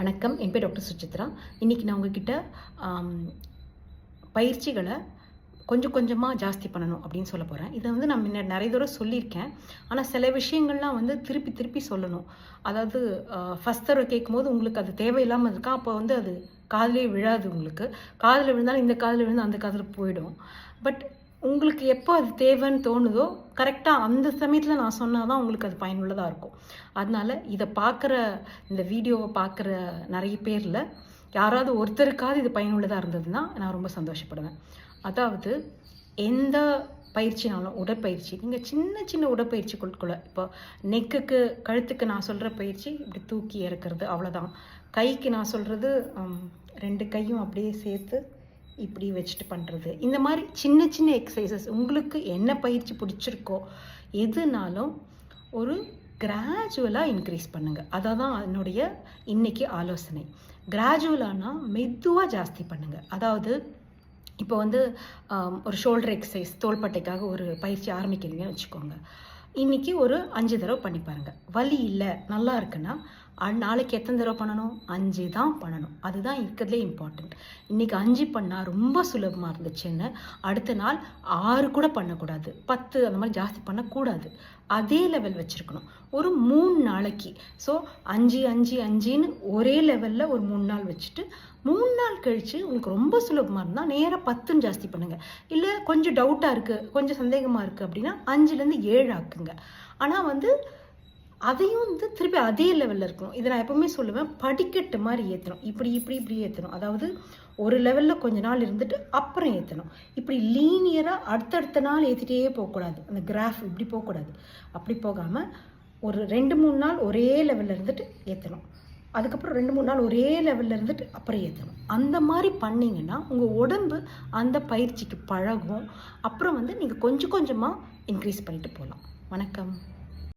வணக்கம். என் பேர் டாக்டர் சுசித்ரா. இன்றைக்கி நான் உங்ககிட்ட பயிற்சிகளை கொஞ்சம் கொஞ்சமாக ஜாஸ்தி பண்ணணும் அப்படின்னு சொல்ல போகிறேன் இதை வந்து நான் முன்ன நிறைய தூரம் சொல்லியிருக்கேன். ஆனால் சில விஷயங்கள்லாம் வந்து திருப்பி திருப்பி சொல்லணும். அதாவது ஃபஸ்ட் தடவை கேட்கும்போது உங்களுக்கு அது தேவையில்லாமல் இருக்கா? அப்போ வந்து அது காதலே விழாது உங்களுக்கு. காதில் விழுந்தாலும் இந்த காதில் விழுந்து அந்த காதில் போயிடும். பட் உங்களுக்கு எப்போ அது தேவைன்னு தோணுதோ கரெக்டாக அந்த சமயத்தில் நான் சொன்னால் தான் உங்களுக்கு அது பயனுள்ளதாக இருக்கும். அதனால இதை பார்க்குற இந்த வீடியோவை பார்க்குற நிறைய பேரில் யாராவது ஒருத்தருக்காவது இது பயனுள்ளதாக இருந்ததுன்னா நான் ரொம்ப சந்தோஷப்படுவேன். அதாவது எந்த பயிற்சினாலும் உடற்பயிற்சி நீங்கள் சின்ன சின்ன உடற்பயிற்சிகளுக்குள்ள இப்போ நெக்குக்கு கழுத்துக்கு நான் சொல்கிற பயிற்சி இப்படி தூக்கி இறக்குறது அவ்வளோதான் கைக்கு நான் சொல்கிறது ரெண்டு கையும் அப்படியே சேர்த்து இப்படி வச்சுட்டு பண்ணுறது இந்த மாதிரி சின்ன சின்ன எக்ஸசைசஸ் உங்களுக்கு என்ன பயிற்சி பிடிச்சிருக்கோ எதுனாலும் ஒரு கிராஜுவலாக இன்க்ரீஸ் பண்ணுங்கள் அதை தான் என்னுடைய இன்னைக்கு ஆலோசனை. கிராஜுவலானா மெதுவாக ஜாஸ்தி பண்ணுங்கள் அதாவது இப்போ வந்து ஒரு ஷோல்டர் எக்ஸசைஸ் தோள்பட்டைக்காக ஒரு பயிற்சி ஆரம்பிக்கிறீங்கன்னு வச்சுக்கோங்க. இன்னைக்கு ஒரு அஞ்சு தடவை பண்ணி பாருங்கள் வலி இல்லை நல்லா இருக்குன்னா நாளைக்கு எத்தனை தடவை பண்ணணும்? அஞ்சு தான் பண்ணணும். அதுதான் இருக்கிறதுலே இம்பார்ட்டண்ட் இன்னைக்கு அஞ்சு பண்ணால் ரொம்ப சுலபமாக இருந்துச்சுன்னு அடுத்த நாள் ஆறு கூட பண்ணக்கூடாது. பத்து அந்த மாதிரி ஜாஸ்தி பண்ணக்கூடாது. அதே லெவல் வச்சுருக்கணும். ஒரு மூணு நாளைக்கு. ஸோ அஞ்சு அஞ்சு அஞ்சுன்னு ஒரே லெவலில் ஒரு மூணு நாள் வச்சுட்டு மூணு நாள் கழித்து உங்களுக்கு ரொம்ப சுலபமாக இருந்தால் நேராக பத்துன்னு ஜாஸ்தி பண்ணுங்கள் இல்லை கொஞ்சம் டவுட்டாக இருக்குது கொஞ்சம் சந்தேகமாக இருக்குது அப்படின்னா அஞ்சுலேருந்து ஏழு ஆக்குங்க. ஆனால் வந்து அதையும் வந்து திருப்பி அதே லெவலில் இருக்கணும். இதை நான் எப்பவுமே சொல்லுவேன் படிக்கட்டு மாதிரி ஏற்றணும் இப்படி இப்படி இப்படி ஏற்றணும் அதாவது ஒரு லெவலில் கொஞ்ச நாள் இருந்துட்டு அப்புறம் ஏற்றணும் இப்படி லீனியராக அடுத்தடுத்த நாள் ஏற்றிட்டே போகக்கூடாது. அந்த கிராஃப் இப்படி போகக்கூடாது. அப்படி போகாமல் ஒரு ரெண்டு மூணு நாள் ஒரே லெவலில் இருந்துட்டு ஏற்றணும் அதுக்கப்புறம் ரெண்டு மூணு நாள் ஒரே லெவலில் இருந்துட்டு அப்புறம் ஏற்றணும் அந்த மாதிரி பண்ணீங்கன்னா உங்கள் உடம்பு அந்த பயிற்சிக்கு பழகும். அப்புறம் வந்து நீங்கள் கொஞ்சம் கொஞ்சமாக இன்க்ரீஸ் பண்ணிட்டு போகலாம். வணக்கம்.